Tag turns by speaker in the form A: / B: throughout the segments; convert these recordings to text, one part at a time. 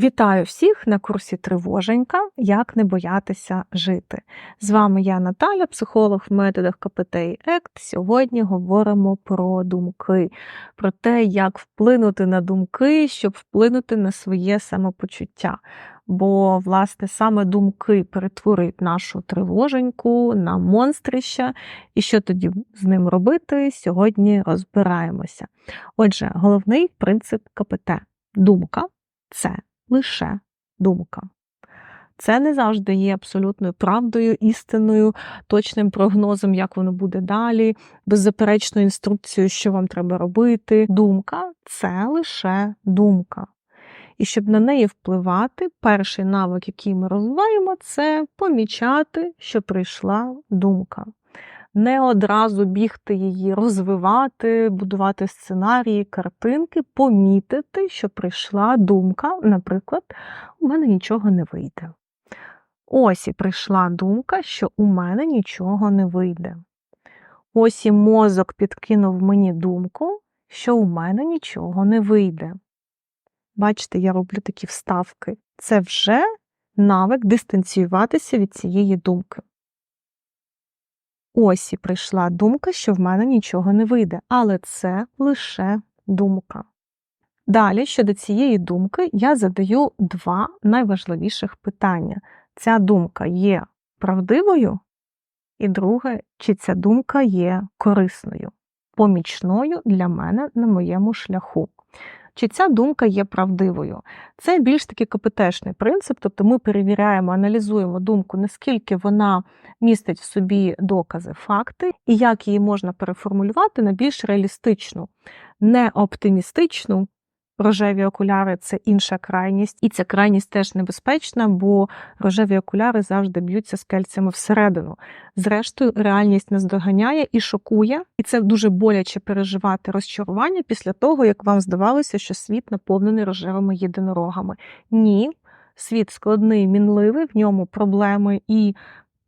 A: Вітаю всіх на курсі Тривоженька. Як не боятися жити. З вами я Наталя, психолог в методах КПТ і ЕКТ. Сьогодні говоримо про думки, про те, як вплинути на думки, щоб вплинути на своє самопочуття. Бо, власне, саме думки перетворюють нашу тривоженьку на монстрища. І що тоді з ним робити? Сьогодні розбираємося. Отже, головний принцип КПТ думка це лише думка. Це не завжди є абсолютною правдою, істиною, точним прогнозом, як воно буде далі, беззаперечною інструкцією, що вам треба робити. Думка це лише думка. І щоб на неї впливати, перший навик, який ми розвиваємо, це помічати, що прийшла думка не одразу бігти її розвивати, будувати сценарії, картинки, помітити, що прийшла думка, наприклад, у мене нічого не вийде. Ось і прийшла думка, що у мене нічого не вийде. Ось і мозок підкинув мені думку, що у мене нічого не вийде. Бачите, я роблю такі вставки. Це вже навик дистанціюватися від цієї думки. Ось і прийшла думка, що в мене нічого не вийде, але це лише думка. Далі, щодо цієї думки, я задаю два найважливіших питання. Ця думка є правдивою, і друге, чи ця думка є корисною, помічною для мене на моєму шляху чи ця думка є правдивою. Це більш такий КПТшний принцип, тобто ми перевіряємо, аналізуємо думку, наскільки вона містить в собі докази, факти, і як її можна переформулювати на більш реалістичну, не оптимістичну, Рожеві окуляри це інша крайність, і ця крайність теж небезпечна, бо рожеві окуляри завжди б'ються скельцями всередину. Зрештою, реальність нас доганяє і шокує, і це дуже боляче переживати розчарування після того, як вам здавалося, що світ наповнений рожевими єдинорогами. Ні, світ складний, мінливий, в ньому проблеми і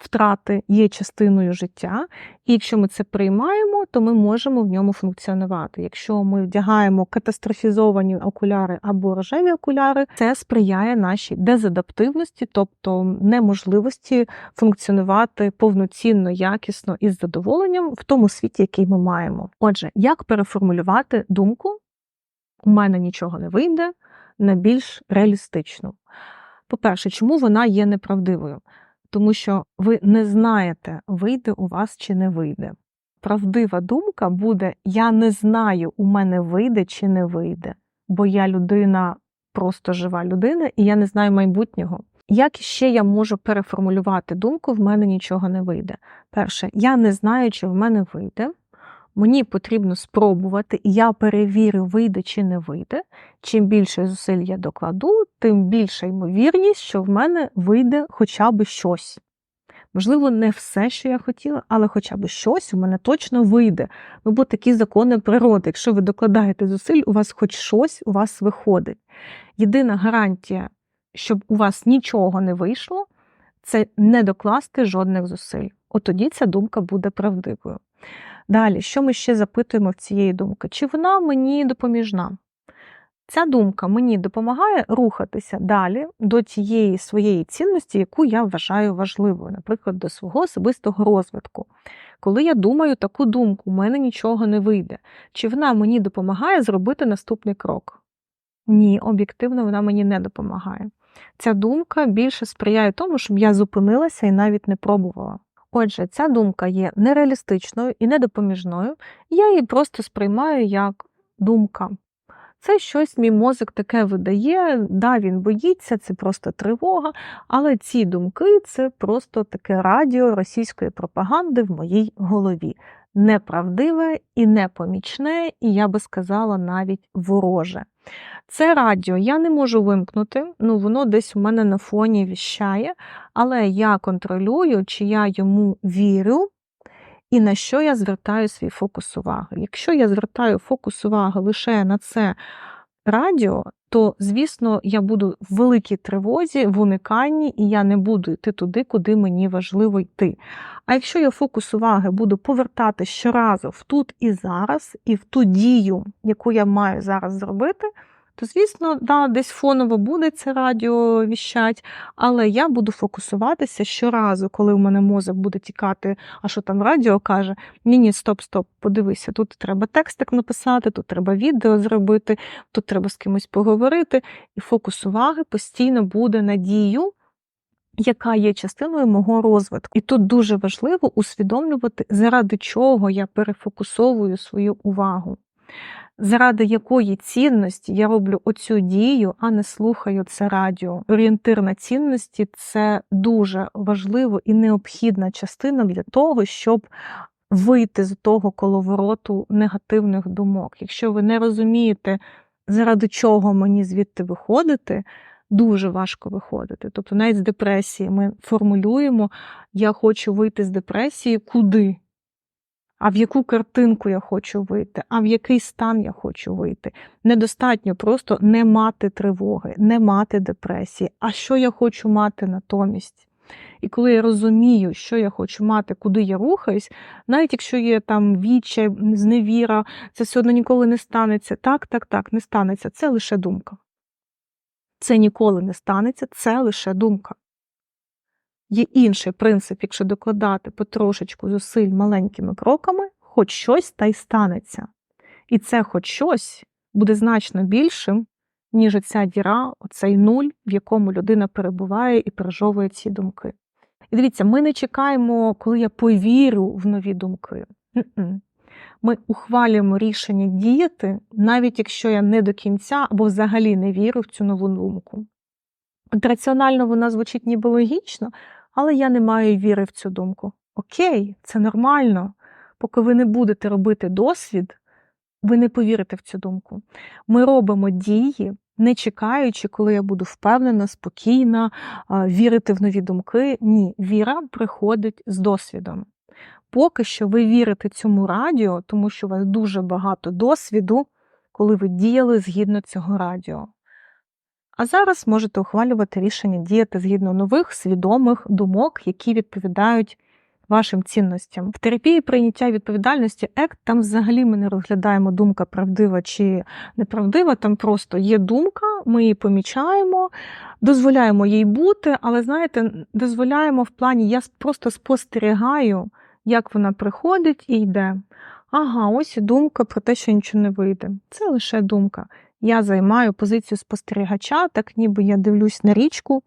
A: втрати є частиною життя, і якщо ми це приймаємо, то ми можемо в ньому функціонувати. Якщо ми вдягаємо катастрофізовані окуляри або рожеві окуляри, це сприяє нашій дезадаптивності, тобто неможливості функціонувати повноцінно, якісно і з задоволенням в тому світі, який ми маємо. Отже, як переформулювати думку? У мене нічого не вийде на більш реалістичну. По-перше, чому вона є неправдивою? Тому що ви не знаєте, вийде у вас чи не вийде. Правдива думка буде: я не знаю, у мене вийде чи не вийде, бо я людина, просто жива людина, і я не знаю майбутнього. Як ще я можу переформулювати думку, в мене нічого не вийде. Перше, я не знаю, чи в мене вийде мені потрібно спробувати, і я перевірю, вийде чи не вийде. Чим більше зусиль я докладу, тим більша ймовірність, що в мене вийде хоча б щось. Можливо, не все, що я хотіла, але хоча б щось у мене точно вийде. Ну, бо такі закони природи. Якщо ви докладаєте зусиль, у вас хоч щось у вас виходить. Єдина гарантія, щоб у вас нічого не вийшло, це не докласти жодних зусиль. От тоді ця думка буде правдивою. Далі, що ми ще запитуємо в цієї думки? Чи вона мені допоміжна? Ця думка мені допомагає рухатися далі до тієї своєї цінності, яку я вважаю важливою, наприклад, до свого особистого розвитку. Коли я думаю таку думку, у мене нічого не вийде. Чи вона мені допомагає зробити наступний крок? Ні, об'єктивно вона мені не допомагає. Ця думка більше сприяє тому, щоб я зупинилася і навіть не пробувала. Отже, ця думка є нереалістичною і недопоміжною, я її просто сприймаю як думка. Це щось мій мозок таке видає, да, він боїться, це просто тривога, але ці думки це просто таке радіо російської пропаганди в моїй голові. Неправдиве і непомічне, і я би сказала навіть вороже. Це радіо я не можу вимкнути, ну воно десь у мене на фоні віщає, але я контролюю, чи я йому вірю. І на що я звертаю свій фокус уваги. Якщо я звертаю фокус уваги лише на це радіо, то, звісно, я буду в великій тривозі, в униканні, і я не буду йти туди, куди мені важливо йти. А якщо я фокус уваги буду повертати щоразу в тут і зараз, і в ту дію, яку я маю зараз зробити, то, звісно, да, десь фоново буде це радіо віщать, але я буду фокусуватися щоразу, коли в мене мозок буде тікати, а що там радіо каже, ні, ні, стоп, стоп, подивися, тут треба текстик написати, тут треба відео зробити, тут треба з кимось поговорити. І фокус уваги постійно буде на дію, яка є частиною мого розвитку. І тут дуже важливо усвідомлювати, заради чого я перефокусовую свою увагу. Заради якої цінності я роблю оцю дію, а не слухаю це радіо. Орієнтир на цінності це дуже важливо і необхідна частина для того, щоб вийти з того коловороту негативних думок. Якщо ви не розумієте, заради чого мені звідти виходити, дуже важко виходити. Тобто, навіть з депресії ми формулюємо: я хочу вийти з депресії куди? А в яку картинку я хочу вийти, а в який стан я хочу вийти. Недостатньо просто не мати тривоги, не мати депресії. А що я хочу мати натомість? І коли я розумію, що я хочу мати, куди я рухаюсь, навіть якщо є там відчай, зневіра, це все одно ніколи не станеться. Так, так, так, не станеться. Це лише думка. Це ніколи не станеться, це лише думка. Є інший принцип, якщо докладати потрошечку зусиль маленькими кроками, хоч щось та й станеться. І це хоч щось буде значно більшим, ніж оця діра, оцей нуль, в якому людина перебуває і пережовує ці думки. І дивіться, ми не чекаємо, коли я повірю в нові думки. Ми ухвалюємо рішення діяти, навіть якщо я не до кінця або взагалі не вірю в цю нову думку. От раціонально вона звучить ніби логічно, але я не маю віри в цю думку. Окей, це нормально. Поки ви не будете робити досвід, ви не повірите в цю думку. Ми робимо дії, не чекаючи, коли я буду впевнена, спокійна, вірити в нові думки. Ні, віра приходить з досвідом. Поки що ви вірите цьому радіо, тому що у вас дуже багато досвіду, коли ви діяли згідно цього радіо. А зараз можете ухвалювати рішення діяти згідно нових свідомих думок, які відповідають вашим цінностям. В терапії прийняття відповідальності ЕКТ там взагалі ми не розглядаємо думка правдива чи неправдива. Там просто є думка, ми її помічаємо, дозволяємо їй бути, але знаєте, дозволяємо в плані, я просто спостерігаю, як вона приходить і йде. Ага, ось і думка про те, що нічого не вийде. Це лише думка. Я займаю позицію спостерігача, так ніби я дивлюсь на річку,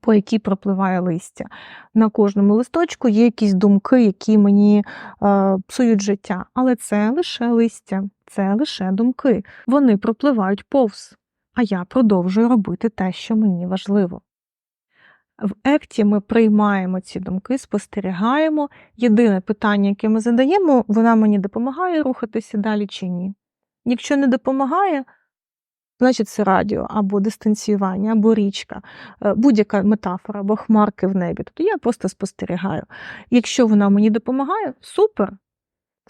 A: по якій пропливає листя. На кожному листочку є якісь думки, які мені е, псують життя. Але це лише листя, це лише думки. Вони пропливають повз. А я продовжую робити те, що мені важливо. В екті ми приймаємо ці думки, спостерігаємо. Єдине питання, яке ми задаємо, вона мені допомагає рухатися далі чи ні. Якщо не допомагає, значить це радіо або дистанціювання, або річка, е, будь-яка метафора, або хмарки в небі. Тобто я просто спостерігаю. Якщо вона мені допомагає, супер.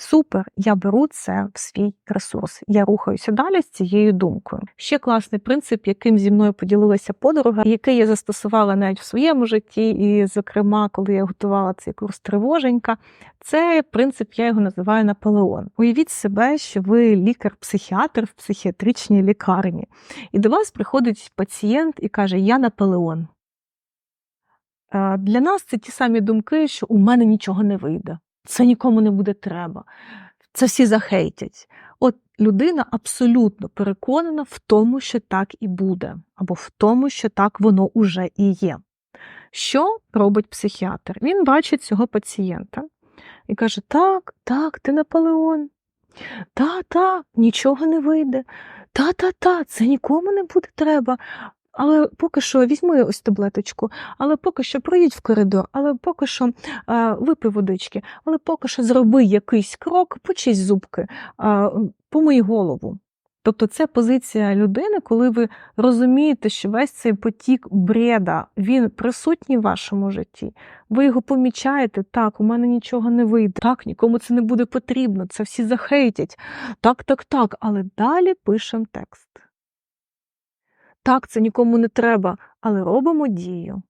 A: Супер, я беру це в свій ресурс. Я рухаюся далі з цією думкою. Ще класний принцип, яким зі мною поділилася подруга, який я застосувала навіть в своєму житті, і, зокрема, коли я готувала цей курс тривоженька, це принцип, я його називаю Наполеон. Уявіть себе, що ви лікар-психіатр в психіатричній лікарні, і до вас приходить пацієнт і каже: Я Наполеон. Для нас це ті самі думки, що у мене нічого не вийде це нікому не буде треба. Це всі захейтять. От людина абсолютно переконана в тому, що так і буде, або в тому, що так воно уже і є. Що робить психіатр? Він бачить цього пацієнта і каже: Так, так, ти Наполеон. Та, та, нічого не вийде. Та, та, та, це нікому не буде треба. Але поки що візьми ось таблеточку, але поки що проїдь в коридор, але поки що а, випий водички, але поки що зроби якийсь крок, почись зубки, а, помий голову. Тобто це позиція людини, коли ви розумієте, що весь цей потік бреда, він присутній в вашому житті. Ви його помічаєте, так, у мене нічого не вийде, так, нікому це не буде потрібно, це всі захейтять. Так, так, так. Але далі пишемо текст. Так, це нікому не треба, але робимо дію.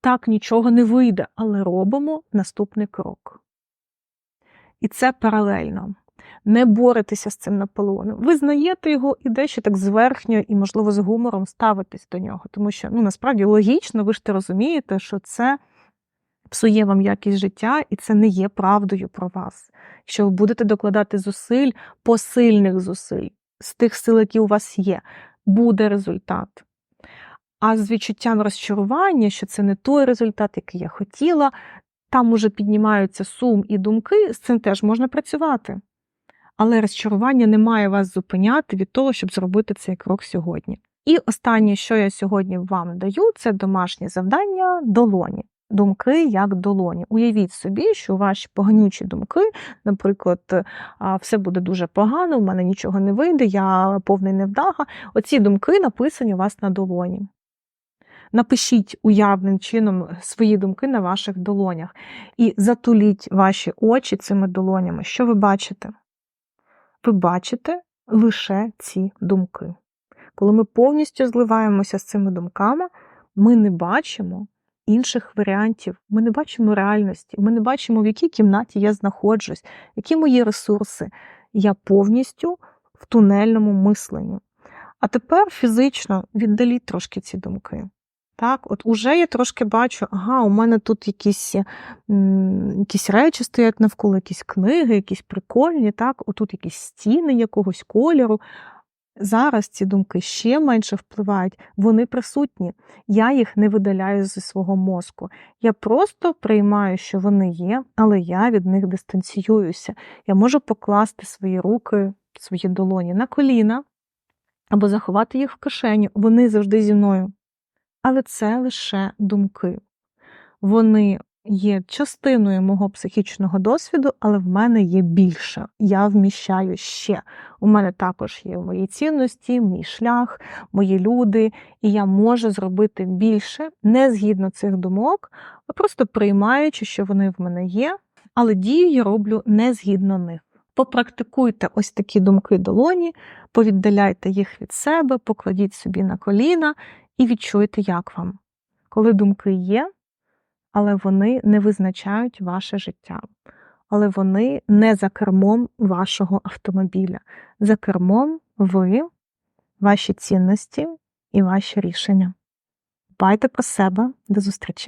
A: Так, нічого не вийде, але робимо наступний крок. І це паралельно. не боретеся з цим Наполеоном. Ви знаєте його і дещо так зверхньо і, можливо, з гумором ставитесь до нього. Тому що ну, насправді логічно, ви ж те розумієте, що це псує вам якість життя, і це не є правдою про вас. Якщо ви будете докладати зусиль, посильних зусиль, з тих сил, які у вас є, буде результат. А з відчуттям розчарування, що це не той результат, який я хотіла, там уже піднімаються сум і думки, з цим теж можна працювати. Але розчарування не має вас зупиняти від того, щоб зробити цей крок сьогодні. І останнє, що я сьогодні вам даю, це домашнє завдання долоні. Думки як долоні. Уявіть собі, що ваші поганючі думки, наприклад, все буде дуже погано, у мене нічого не вийде, я повний невдага. Оці думки написані у вас на долоні. Напишіть уявним чином свої думки на ваших долонях і затуліть ваші очі цими долонями. Що ви бачите? Ви бачите лише ці думки. Коли ми повністю зливаємося з цими думками, ми не бачимо інших варіантів, ми не бачимо реальності, ми не бачимо, в якій кімнаті я знаходжусь, які мої ресурси. Я повністю в тунельному мисленні. А тепер фізично віддаліть трошки ці думки. Так, от уже я трошки бачу, ага, у мене тут якісь якісь речі стоять навколо, якісь книги, якісь прикольні, так, отут якісь стіни якогось кольору. Зараз ці думки ще менше впливають, вони присутні. Я їх не видаляю зі свого мозку. Я просто приймаю, що вони є, але я від них дистанціююся. Я можу покласти свої руки, свої долоні на коліна або заховати їх в кишені. Вони завжди зі мною. Але це лише думки. Вони є частиною мого психічного досвіду, але в мене є більше. Я вміщаю ще. У мене також є мої цінності, мій шлях, мої люди, і я можу зробити більше не згідно цих думок, а просто приймаючи, що вони в мене є, але дію я роблю не згідно них. Попрактикуйте ось такі думки долоні, повіддаляйте їх від себе, покладіть собі на коліна і відчуйте, як вам. Коли думки є, але вони не визначають ваше життя, але вони не за кермом вашого автомобіля. За кермом ви, ваші цінності і ваші рішення. Дбайте про себе, до зустрічі!